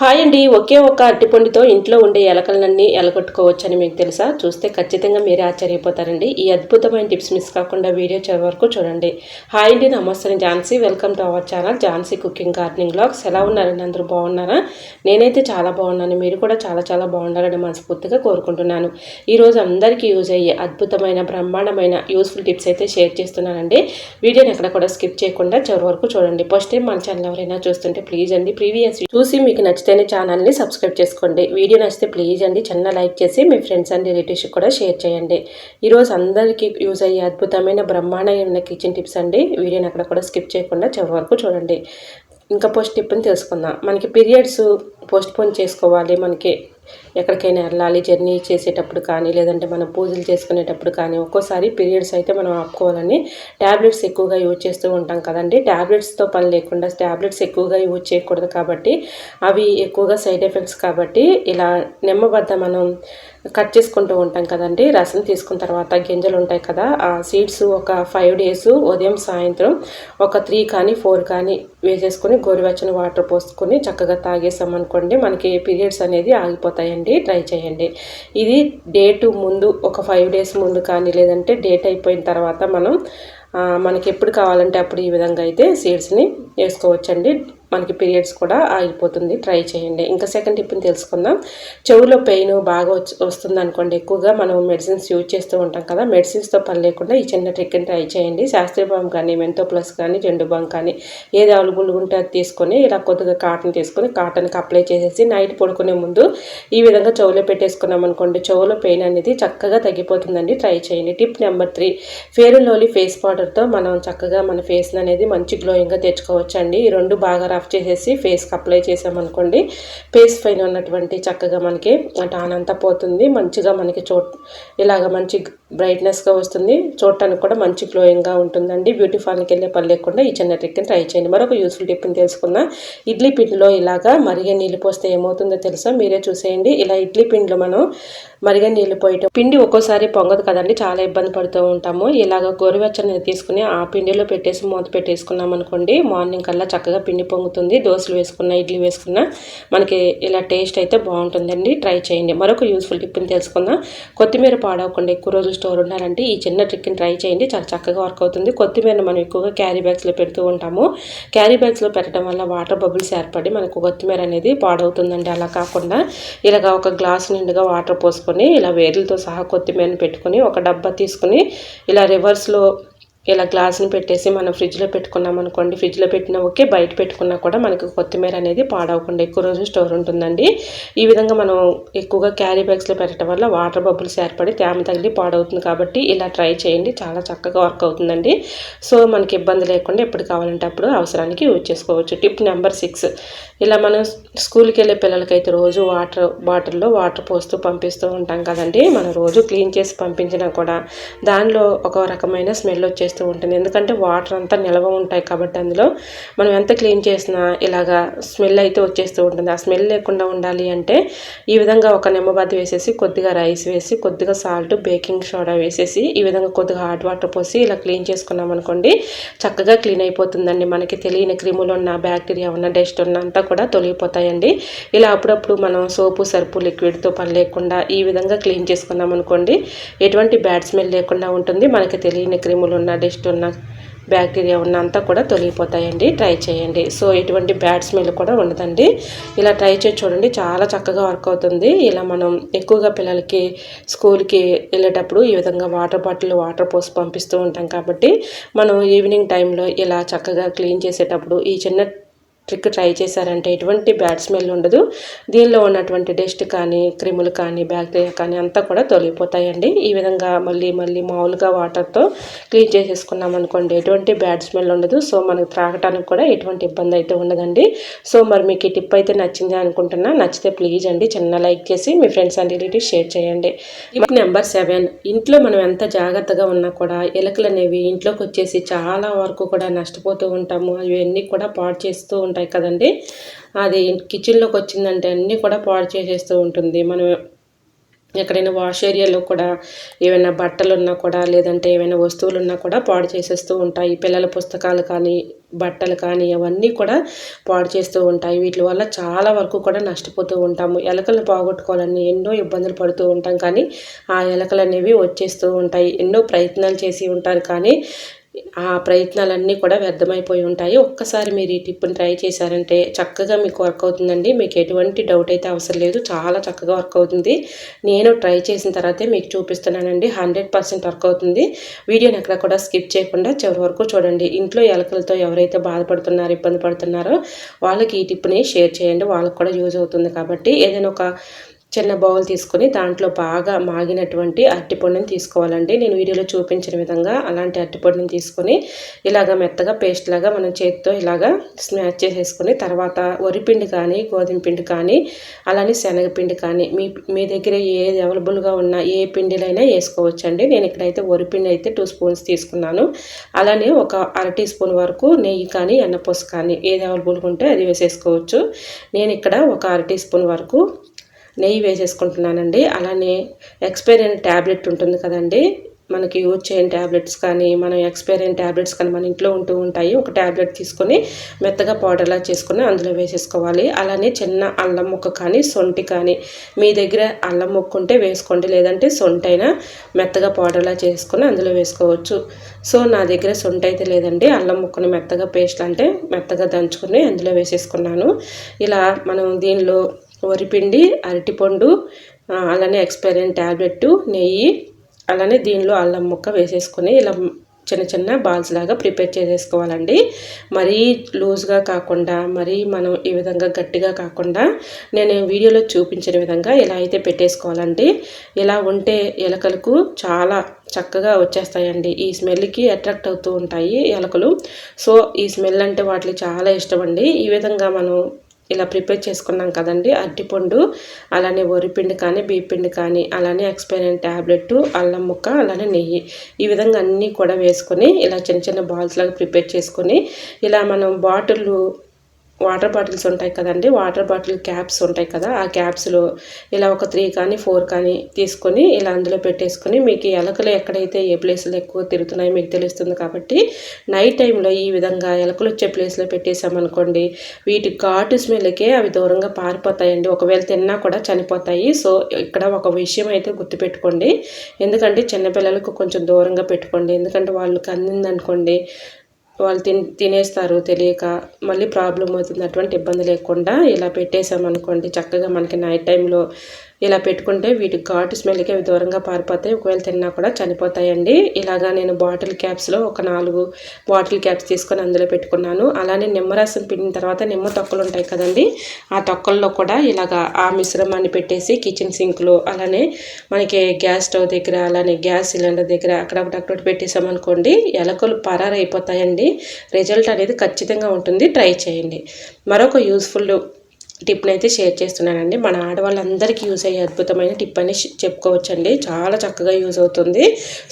Hi అండి ఒకే ఒక అరటిపండుతో ఇంట్లో ఉండే ఎలకలన్నీ ఎలగొట్టుకోవచ్చని మీకు తెలుసా? చూస్తే ఖచ్చితంగా మీరే ఆశ్చర్యపోతారండి. ఈ అద్భుతమైన టిప్స్ మిస్ కాకుండా వీడియో చివరి వరకు చూడండి. హాయ్ అండి నమస్తే. Jhansi welcome to our channel Jhansi cooking gardening blogs ఎలా ఉన్నారండి? అందరూ బాగున్నారా? నేనైతే చాలా బాగున్నాను. మీరు కూడా చాలా చాలా బాగున్నారని మనస్ఫూర్తిగా కోరుకుంటున్నాను. ఈరోజు అందరికీ యూజ్ అయ్యే అద్భుతమైన బ్రహ్మాండమైన యూస్ఫుల్ టిప్స్ అయితే షేర్ చేస్తున్నానండి. వీడియోని ఎక్కడ కూడా స్కిప్ చేయకుండా చివరి వరకు చూడండి. ఫస్ట్ టైం మన ఛానల్ ఎవరైనా చూస్తుంటే ప్లీజ్ అండి ప్రీవియస్ చూసి మీకు నచ్చితే నచ్చితేనే ఛానల్ని సబ్స్క్రైబ్ చేసుకోండి. వీడియో నచ్చితే ప్లీజ్ అండి చిన్న లైక్ చేసి మీ ఫ్రెండ్స్ అండ్ రిలేటివ్స్ కూడా షేర్ చేయండి. ఈరోజు అందరికీ యూజ్ అయ్యే అద్భుతమైన బ్రహ్మాండమైన కిచెన్ టిప్స్ అండి. వీడియోని అక్కడ కూడా స్కిప్ చేయకుండా చివరి వరకు చూడండి. ఇంకా పోస్ట్ టిప్ని తెలుసుకుందాం. మనకి పీరియడ్స్ పోస్ట్పోన్ చేసుకోవాలి. మనకి ఎక్కడికైనా వెళ్ళాలి జర్నీ చేసేటప్పుడు కానీ లేదంటే మనం పూజలు చేసుకునేటప్పుడు కానీ ఒక్కోసారి పీరియడ్స్ అయితే మనం ఆపుకోవాలని ట్యాబ్లెట్స్ ఎక్కువగా యూజ్ చేస్తూ ఉంటాం కదండి. ట్యాబ్లెట్స్తో పని లేకుండా ట్యాబ్లెట్స్ ఎక్కువగా యూజ్ చేయకూడదు కాబట్టి అవి ఎక్కువగా సైడ్ ఎఫెక్ట్స్ కాబట్టి ఇలా నిమ్మబద్ద మనం కట్ చేసుకుంటూ ఉంటాం కదండి. రసం తీసుకున్న తర్వాత గింజలు ఉంటాయి కదా ఆ సీడ్స్ ఒక ఫైవ్ డేస్ ఉదయం సాయంత్రం ఒక త్రీ కానీ ఫోర్ కానీ వేసేసుకొని గోరువెచ్చని వాటర్ పోసుకొని చక్కగా తాగేసామనుకోండి మనకి పీరియడ్స్ అనేది ఆగిపోతాయండి. ట్రై చేయండి. ఇది డేటు ముందు ఒక ఫైవ్ డేస్ ముందు కానీ లేదంటే డేట్ అయిపోయిన తర్వాత మనం మనకి ఎప్పుడు కావాలంటే అప్పుడు ఈ విధంగా అయితే సీడ్స్ని వేసుకోవచ్చండి. మనకి పీరియడ్స్ కూడా ఆగిపోతుంది. ట్రై చేయండి. ఇంకా సెకండ్ టిప్ని తెలుసుకుందాం. చెవులో పెయిన్ బాగా వస్తుంది అనుకోండి ఎక్కువగా మనం మెడిసిన్స్ యూజ్ చేస్తూ ఉంటాం కదా మెడిసిన్స్తో పని లేకుండా ఈ చిన్న ట్రిక్ని ట్రై చేయండి. శాస్త్రీయ బామ్ కానీ మెంతో ప్లస్ కానీ జెండు బామ్ కానీ ఏది అవైలబుల్ ఉంటే అది తీసుకొని ఇలా కొద్దిగా కాటన్ తీసుకొని కాటన్కి అప్లై చేసేసి నైట్ పడుకునే ముందు ఈ విధంగా చెవులో పెట్టేసుకున్నాం అనుకోండి చెవులో పెయిన్ అనేది చక్కగా తగ్గిపోతుందండి. ట్రై చేయండి. Tip number three fair and lovely face పౌడర్తో మనం చక్కగా మన ఫేస్ అనేది మంచి గ్లోయింగ్గా తెచ్చుకోవచ్చు అండి ఈ రెండు బాగా ఆఫ్ చేసేసి ఫేస్కి అప్లై చేసామనుకోండి ఫేస్ పైన ఉన్నటువంటి చక్కగా మనకి టాన్ అంతా పోతుంది. మంచిగా మనకి చో ఇలాగ మంచి బ్రైట్నెస్గా వస్తుంది. చూడటానికి కూడా మంచి గ్లోయింగ్గా ఉంటుందండి. బ్యూటీ పార్లర్కి వెళ్ళే పని లేకుండా ఈ చిన్న ట్రిక్ని ట్రై చేయండి. మరొక యూస్ఫుల్ టిప్ని తెలుసుకుందాం ఇడ్లీ పిండిలో ఇలాగా మరిగే నీళ్ళు పోస్తే ఏమవుతుందో తెలుసా? మీరే చూసేయండి. ఇలా ఇడ్లీ పిండిలో మనం మరిగే నీళ్ళు పోయటం పిండి ఒక్కోసారి పొంగదు కదండి. చాలా ఇబ్బంది పడుతూ ఉంటాము. ఇలాగ గోరువెచ్చని తీసుకుని ఆ పిండిలో పెట్టేసి మూత పెట్టేసుకున్నాం అనుకోండి మార్నింగ్ కల్లా చక్కగా పిండి అవుతుంది దోశలు వేసుకున్న ఇడ్లీ వేసుకున్న మనకి ఇలా టేస్ట్ అయితే బాగుంటుందండి. ట్రై చేయండి. మరొక యూస్ఫుల్ టిప్ని తెలుసుకుందాం. కొత్తిమీర పాడవకుండా ఎక్కువ రోజులు స్టోర్ ఉండాలంటే ఈ చిన్న ట్రిక్ని ట్రై చేయండి. చాలా చక్కగా వర్క్ అవుతుంది. కొత్తిమీర మనం ఎక్కువగా క్యారీ బ్యాగ్స్లో పెడుతూ ఉంటాము. క్యారీ బ్యాగ్స్లో పెట్టడం వల్ల వాటర్ బబుల్స్ ఏర్పడి మనకు కొత్తిమీర అనేది పాడవుతుందండి. అలా కాకుండా ఇలాగ ఒక గ్లాస్ నిండుగా వాటర్ పోసుకొని ఇలా వేర్లతో సహా కొత్తిమీరని పెట్టుకొని ఒక డబ్బా తీసుకుని ఇలా రివర్స్లో ఇలా గ్లాస్ని పెట్టేసి మనం ఫ్రిడ్జ్లో పెట్టుకున్నాం అనుకోండి ఫ్రిడ్జ్లో పెట్టినా ఓకే బయట పెట్టుకున్నా కూడా మనకి కొత్తిమీర అనేది పాడవకుండా ఎక్కువ రోజు స్టోర్ ఉంటుందండి. ఈ విధంగా మనం ఎక్కువగా క్యారీ బ్యాగ్స్లో పెట్టడం వల్ల వాటర్ బబుల్స్ ఏర్పడి తేమ తగిలి పాడవుతుంది కాబట్టి ఇలా ట్రై చేయండి చాలా చక్కగా వర్క్ అవుతుందండి. సో మనకి ఇబ్బంది లేకుండా ఎప్పుడు కావాలంటే అప్పుడు అవసరానికి యూజ్ చేసుకోవచ్చు. టిప్ నెంబర్ సిక్స్ ఇలా మనం స్కూల్కి వెళ్ళే పిల్లలకైతే రోజు వాటర్ బాటిల్లో వాటర్ పోస్తూ పంపిస్తూ ఉంటాం కదండి. మనం రోజు క్లీన్ చేసి పంపించినా కూడా దానిలో ఒక రకమైన స్మెల్ వచ్చేసి చేస్తూ ఉంటుంది. ఎందుకంటే వాటర్ అంతా నిల్వ ఉంటాయి కాబట్టి అందులో మనం ఎంత క్లీన్ చేసినా ఇలాగా స్మెల్ అయితే వచ్చేస్తూ ఉంటుంది. ఆ స్మెల్ లేకుండా ఉండాలి అంటే ఈ విధంగా ఒక నిమ్మబద్ద వేసేసి కొద్దిగా రైస్ వేసి కొద్దిగా సాల్ట్ బేకింగ్ సోడా వేసేసి ఈ విధంగా కొద్దిగా హాట్ వాటర్ పోసి ఇలా క్లీన్ చేసుకున్నాం అనుకోండి చక్కగా క్లీన్ అయిపోతుందండి. మనకి తెలియని క్రిములు ఉన్న బ్యాక్టీరియా ఉన్న డస్ట్ ఉన్న అంతా కూడా తొలగిపోతాయండి. ఇలా అప్పుడప్పుడు మనం సోపు సర్పు లిక్విడ్తో పని లేకుండా ఈ విధంగా క్లీన్ చేసుకున్నాం అనుకోండి ఎటువంటి బ్యాడ్ స్మెల్ లేకుండా ఉంటుంది. మనకి తెలియని క్రిములు ఉన్న డస్ట్ ఉన్న బ్యాక్టీరియా ఉన్న అంతా కూడా తొలగిపోతాయండి. ట్రై చేయండి. సో ఎటువంటి బ్యాడ్ స్మెల్ కూడా ఉండదండి. ఇలా ట్రై చేసి చూడండి. చాలా చక్కగా వర్క్ అవుతుంది. ఇలా మనం ఎక్కువగా పిల్లలకి స్కూల్కి వెళ్ళేటప్పుడు ఈ విధంగా వాటర్ బాటిల్ వాటర్ పోసి పంపిస్తూ ఉంటాం కాబట్టి మనం ఈవినింగ్ టైంలో ఇలా చక్కగా క్లీన్ చేసేటప్పుడు ఈ చిన్న ట్రిక్ ట్రై చేశారంటే ఎటువంటి బ్యాడ్ స్మెల్ ఉండదు. దీనిలో ఉన్నటువంటి డస్ట్ కానీ క్రిములు కానీ బ్యాక్టీరియా కానీ అంతా కూడా తొలగిపోతాయండి. ఈ విధంగా మళ్ళీ మళ్ళీ మామూలుగా వాటర్తో క్లీన్ చేసేసుకున్నాం అనుకోండి ఎటువంటి బ్యాడ్ స్మెల్ ఉండదు. సో మనకు త్రాగటానికి కూడా ఎటువంటి ఇబ్బంది అయితే ఉండదండి. సో మరి మీకు ఈ టిప్ అయితే నచ్చింది అనుకుంటున్నా నచ్చితే ప్లీజ్ అండి చిన్న లైక్ చేసి మీ ఫ్రెండ్స్ అండ్ రిలేటివ్స్ షేర్ చేయండి. టిప్ నెంబర్ సెవెన్ ఇంట్లో మనం ఎంత జాగ్రత్తగా ఉన్నా కూడా ఎలుకలు అనేవి ఇంట్లోకి వచ్చేసి చాలా వరకు కూడా నష్టపోతూ ఉంటాము. అవన్నీ కూడా పాడు చేస్తూ ఉంటాయి. కదండి. అది కిచెన్లోకి వచ్చిందంటే అన్నీ కూడా పాడు చేసేస్తూ ఉంటుంది. మనం ఎక్కడైనా వాష్ ఏరియాలో కూడా ఏమైనా బట్టలు ఉన్నా కూడా లేదంటే ఏమైనా వస్తువులు ఉన్నా కూడా పాడు చేసేస్తూ ఉంటాయి. పిల్లల పుస్తకాలు కానీ బట్టలు కానీ అవన్నీ కూడా పాడు చేస్తూ ఉంటాయి. వీటి వల్ల చాలా వరకు కూడా నష్టపోతూ ఉంటాము. ఎలకలను పోగొట్టుకోవాలని ఎన్నో ఇబ్బందులు పడుతూ ఉంటాం కానీ ఆ ఎలకలు అనేవి వచ్చేస్తూ ఉంటాయి. ఎన్నో ప్రయత్నాలు చేసి ఉంటారు కానీ ఆ ప్రయత్నాలన్నీ కూడా వ్యర్థమైపోయి ఉంటాయి. ఒక్కసారి మీరు ఈ టిప్ని ట్రై చేశారంటే చక్కగా మీకు వర్క్ అవుతుందండి. మీకు ఎటువంటి డౌట్ అయితే అవసరం లేదు. చాలా చక్కగా వర్క్ అవుతుంది. నేను ట్రై చేసిన తర్వాతే మీకు చూపిస్తున్నానండి. హండ్రెడ్ పర్సెంట్ వర్క్ అవుతుంది. వీడియోని ఎక్కడ కూడా స్కిప్ చేయకుండా చివరి వరకు చూడండి. ఇంట్లో ఎలకలతో ఎవరైతే బాధపడుతున్నారో ఇబ్బంది పడుతున్నారో వాళ్ళకి ఈ టిప్ని షేర్ చేయండి. వాళ్ళకి కూడా యూజ్ అవుతుంది కాబట్టి ఏదైనా ఒక చిన్న బౌల్ తీసుకొని దాంట్లో బాగా మాగినటువంటి అరటిపొడిని తీసుకోవాలండి. నేను వీడియోలో చూపించిన విధంగా అలాంటి అరటిపొడిని తీసుకొని ఇలాగ మెత్తగా పేస్ట్ లాగా మనం చేతితో ఇలాగా స్మాచ్ చేసేసుకొని తర్వాత వరిపిండి కానీ గోధుమ పిండి కానీ అలానే శనగపిండి కానీ మీ మీ దగ్గర ఏది అవైలబుల్గా ఉన్న ఏ పిండిలైనా వేసుకోవచ్చండి. నేను ఇక్కడైతే వరిపిండి అయితే టూ స్పూన్స్ తీసుకున్నాను. అలానే ఒక అర టీ స్పూన్ వరకు నెయ్యి కానీ ఎన్నపూస కానీ ఏది అవైలబుల్గా ఉంటే అది వేసేసుకోవచ్చు. నేను ఇక్కడ ఒక అర టీ స్పూన్ వరకు నెయ్యి వేసేసుకుంటున్నానండి. అలానే ఎక్స్పైర్ అయిన ట్యాబ్లెట్ ఉంటుంది కదండి. మనకి యూజ్ చేయని ట్యాబ్లెట్స్ కానీ మనం ఎక్స్పైర్ అయిన ట్యాబ్లెట్స్ కానీ మన ఇంట్లో ఉంటూ ఉంటాయి. ఒక ట్యాబ్లెట్ తీసుకొని మెత్తగా పౌడర్లా చేసుకొని అందులో వేసేసుకోవాలి. అలానే చిన్న అల్లం ముక్క కానీ సొంటి కానీ మీ దగ్గర అల్లం ముక్క ఉంటే వేసుకోండి. లేదంటే సొంటైనా మెత్తగా పౌడర్లా చేసుకొని అందులో వేసుకోవచ్చు. సో నా దగ్గర సొంట అయితే లేదండి. అల్లం ముక్కను మెత్తగా పేస్ట్ అంటే మెత్తగా దంచుకుని అందులో వేసేసుకున్నాను. ఇలా మనం దీనిలో వరిపిండి అరటిపండు అలానే ఎక్స్పైరిన్ ట్యాబ్లెట్ నెయ్యి అలానే దీనిలో అల్లం ముక్క వేసేసుకొని ఇలా చిన్న చిన్న బాల్స్ లాగా ప్రిపేర్ చేసేసుకోవాలండి. మరీ లూజ్గా కాకుండా మరీ మనం ఈ విధంగా గట్టిగా కాకుండా నేను వీడియోలో చూపించిన విధంగా ఇలా అయితే పెట్టేసుకోవాలండి. ఇలా ఉంటే ఎలకలకు చాలా చక్కగా వచ్చేస్తాయండి. ఈ స్మెల్కి అట్రాక్ట్ అవుతూ ఉంటాయి ఎలకలు. సో ఈ స్మెల్ అంటే వాటికి చాలా ఇష్టం అండి ఈ విధంగా మనం ఇలా ప్రిపేర్ చేసుకున్నాం కదండి అరటిపండు అలానే వరిపిండి కానీ బీపిండి కానీ అలానే ఎక్స్పైరిన్ ట్యాబ్లెట్ అల్లం ముక్క అలానే నెయ్యి. ఈ విధంగా అన్నీ కూడా వేసుకొని ఇలా చిన్న చిన్న బాల్స్ లాగా ప్రిపేర్ చేసుకొని ఇలా మనం బాటిల్ వాటర్ బాటిల్స్ ఉంటాయి కదండి వాటర్ బాటిల్ క్యాప్స్ ఉంటాయి కదా ఆ క్యాప్స్లో ఇలా ఒక త్రీ కానీ ఫోర్ కానీ తీసుకొని ఇలా అందులో పెట్టేసుకొని మీకు ఎలకలు ఎక్కడైతే ఏ ప్లేస్లో ఎక్కువ తిరుగుతున్నాయో మీకు తెలుస్తుంది కాబట్టి నైట్ టైంలో ఈ విధంగా ఎలకలు వచ్చే ప్లేస్లో పెట్టేసామనుకోండి వీటి ఘాటు స్మెల్కే అవి దూరంగా పారిపోతాయండి. ఒకవేళ తిన్నా కూడా చనిపోతాయి. సో ఇక్కడ ఒక విషయం అయితే గుర్తుపెట్టుకోండి. ఎందుకంటే చిన్నపిల్లలకు కొంచెం దూరంగా పెట్టుకోండి. ఎందుకంటే వాళ్ళకి అందిందనుకోండి వాళ్ళు తిన్ తినేస్తారు తెలియక మళ్ళీ ప్రాబ్లం అవుతుంది అటువంటి ఇబ్బంది లేకుండా ఇలా పెట్టేసామనుకోండి చక్కగా మనకి నైట్ టైంలో ఇలా పెట్టుకుంటే వీటి ఘాటు స్మెల్కి అవి దూరంగా పారిపోతాయి. ఒకవేళ తిన్నా కూడా చనిపోతాయండి. ఇలాగా నేను బాటిల్ క్యాప్స్లో ఒక నాలుగు బాటిల్ క్యాప్స్ తీసుకొని అందులో పెట్టుకున్నాను. అలానే నిమ్మరసం పిండిన తర్వాత నిమ్మ తొక్కలు ఉంటాయి కదండి ఆ తొక్కల్లో కూడా ఇలాగా ఆ మిశ్రమాన్ని పెట్టేసి కిచెన్ సింక్లో అలానే మనకి గ్యాస్ స్టవ్ దగ్గర అలానే గ్యాస్ సిలిండర్ దగ్గర అక్కడొకటి పెట్టేసామనుకోండి ఎలకలు పరారైపోతాయండి. రిజల్ట్ అనేది ఖచ్చితంగా ఉంటుంది. ట్రై చేయండి. మరొక యూస్ఫుల్ టిప్ని అయితే షేర్ చేస్తున్నానండి. మన ఆడవాళ్ళందరికీ యూజ్ అయ్యే అద్భుతమైన టిప్ అని చెప్పుకోవచ్చండి. చాలా చక్కగా యూజ్ అవుతుంది.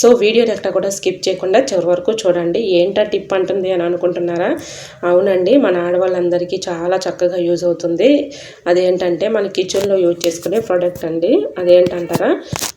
సో వీడియోని ఎక్కడ కూడా స్కిప్ చేయకుండా చివరి వరకు చూడండి. ఏంటా టిప్ అంటుంది అని అనుకుంటున్నారా? అవునండి. మన ఆడవాళ్ళందరికీ చాలా చక్కగా యూజ్ అవుతుంది. అదేంటంటే మన కిచెన్లో యూజ్ చేసుకునే ప్రోడక్ట్ అండి. అదేంటంటారా?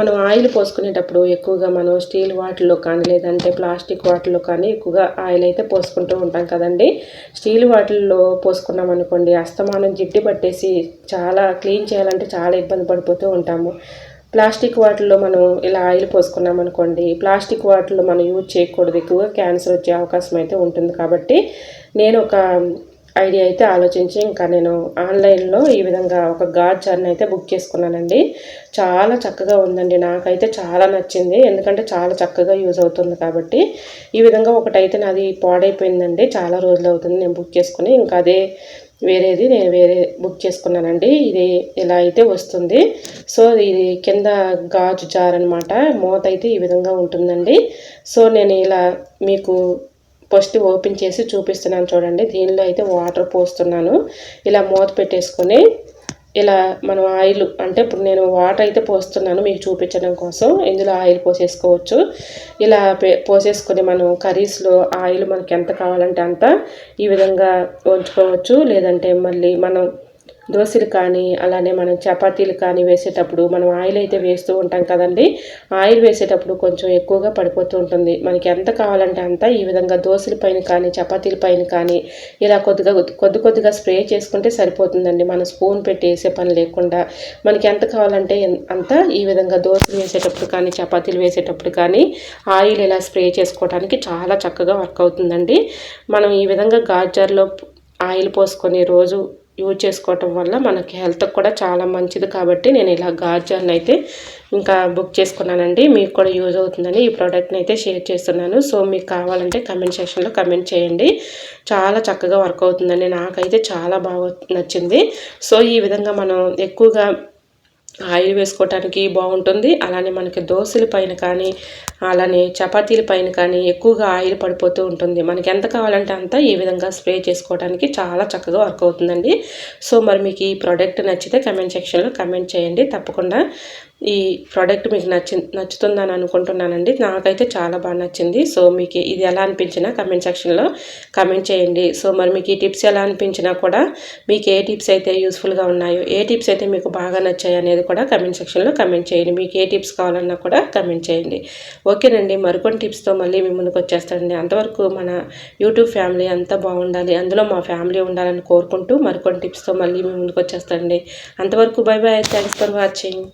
మనం ఆయిల్ పోసుకునేటప్పుడు ఎక్కువగా మనం స్టీల్ వాటిల్లో కానీ లేదంటే ప్లాస్టిక్ వాటిల్లో కానీ ఎక్కువగా ఆయిల్ అయితే పోసుకుంటూ ఉంటాం కదండి. స్టీల్ వాటిల్లో పోసుకున్నాం అనుకోండి అస్తమానం జిడ్డు పట్టేసి చాలా క్లీన్ చేయాలంటే చాలా ఇబ్బంది పడిపోతూ ఉంటాము. ప్లాస్టిక్ వాటిల్లో మనం ఇలా ఆయిల్ పోసుకున్నాం అనుకోండి ప్లాస్టిక్ వాటిల్లో మనం యూజ్ చేయకూడదు. ఎక్కువగా క్యాన్సర్ వచ్చే అవకాశం అయితే ఉంటుంది కాబట్టి నేను ఒక ఐడియా అయితే ఆలోచించి ఇంకా నేను ఆన్లైన్లో ఈ విధంగా ఒక గాడ్ జార్ని అయితే బుక్ చేసుకున్నానండి. చాలా చక్కగా ఉందండి. నాకైతే చాలా నచ్చింది. ఎందుకంటే చాలా చక్కగా యూజ్ అవుతుంది కాబట్టి ఈ విధంగా ఒకటైతే నాది పాడైపోయిందండి. చాలా రోజులు అవుతుంది నేను బుక్ చేసుకుని. ఇంకా అదే వేరేది నేను వేరే బుక్ చేసుకున్నానండి. ఇది ఇలా అయితే వస్తుంది. సో ఇది కింద గాజు జార్ అనమాట మూత అయితే ఈ విధంగా ఉంటుందండి. సో నేను ఇలా మీకు ఫస్ట్ ఓపెన్ చేసి చూపిస్తున్నాను చూడండి. దీనిలో అయితే వాటర్ పోస్తున్నాను. ఇలా మూత పెట్టేసుకొని ఇలా మనం ఆయిల్ అంటే ఇప్పుడు నేను వాటర్ అయితే పోస్తున్నాను మీకు చూపించడం కోసం. ఇందులో ఆయిల్ పోసేసుకోవచ్చు. ఇలా పోసేసుకొని మనం కర్రీస్లో ఆయిల్ మనకి ఎంత కావాలంటే అంత ఈ విధంగా ఉంచుకోవచ్చు. లేదంటే మళ్ళీ మనం దోశలు కానీ అలానే మనం చపాతీలు కానీ వేసేటప్పుడు మనం ఆయిల్ అయితే వేస్తూ ఉంటాం కదండి. ఆయిల్ వేసేటప్పుడు కొంచెం ఎక్కువగా పడిపోతూ ఉంటుంది. మనకి ఎంత కావాలంటే అంత ఈ విధంగా దోశల పైన కానీ చపాతీల పైన కానీ ఇలా కొద్దిగా కొద్ది కొద్దిగా స్ప్రే చేసుకుంటే సరిపోతుందండి. మనం స్పూన్ పెట్టి వేసే పని లేకుండా మనకి ఎంత కావాలంటే అంత ఈ విధంగా దోశలు వేసేటప్పుడు కానీ చపాతీలు వేసేటప్పుడు కానీ ఆయిల్ ఇలా స్ప్రే చేసుకోవడానికి చాలా చక్కగా వర్క్ అవుతుందండి. మనం ఈ విధంగా గాజర్లో ఆయిల్ పోసుకొని రోజు యూజ్ చేసుకోవటం వల్ల మనకి హెల్త్కి కూడా చాలా మంచిది కాబట్టి నేను ఇలా గాజర్ని అయితే ఇంకా బుక్ చేసుకున్నానండి. మీకు కూడా యూజ్ అవుతుందని ఈ ప్రోడక్ట్ని అయితే షేర్ చేస్తున్నాను. సో మీకు కావాలంటే కమెంట్ సెక్షన్లో కమెంట్ చేయండి. చాలా చక్కగా వర్క్ అవుతుందండి. నాకైతే చాలా బాగా నచ్చింది. సో ఈ విధంగా మనం ఎక్కువగా ఆయిల్ వేసుకోవటానికి బాగుంటుంది. అలానే మనకి దోశల పైన కానీ అలానే చపాతీల పైన కానీ ఎక్కువగా ఆయిల్ పడిపోతూ ఉంటుంది. మనకి ఎంత కావాలంటే అంత ఈ విధంగా స్ప్రే చేసుకోవడానికి చాలా చక్కగా వర్క్ అవుతుందండి. సో మరి మీకు ఈ ప్రోడక్ట్ నచ్చితే కమెంట్ సెక్షన్లో కమెంట్ చేయండి. తప్పకుండా ఈ ప్రోడక్ట్ మీకు నచ్చి నచ్చుతుందని అనుకుంటున్నానండి. నాకైతే చాలా బాగా నచ్చింది. సో మీకు ఇది ఎలా అనిపించినా కమెంట్ సెక్షన్లో కమెంట్ చేయండి. సో మరి మీకు ఈ టిప్స్ ఎలా అనిపించినా కూడా మీకు ఏ టిప్స్ అయితే యూస్ఫుల్గా ఉన్నాయో ఏ టిప్స్ అయితే మీకు బాగా నచ్చాయి అనేది కూడా కమెంట్ సెక్షన్లో కమెంట్ చేయండి. మీకు ఏ టిప్స్ కావాలన్నా కూడా కమెంట్ చేయండి. ఓకేనండి. మరికొన్ని టిప్స్తో మళ్ళీ మీ ముందుకు వచ్చేస్తానండి. అంతవరకు మన యూట్యూబ్ ఫ్యామిలీ అంతా బాగుండాలి. అందులో మా ఫ్యామిలీ ఉండాలని కోరుకుంటూ మరికొన్ని టిప్స్తో మళ్ళీ మీ ముందుకు వచ్చేస్తానండి. అంతవరకు bye bye thanks for watching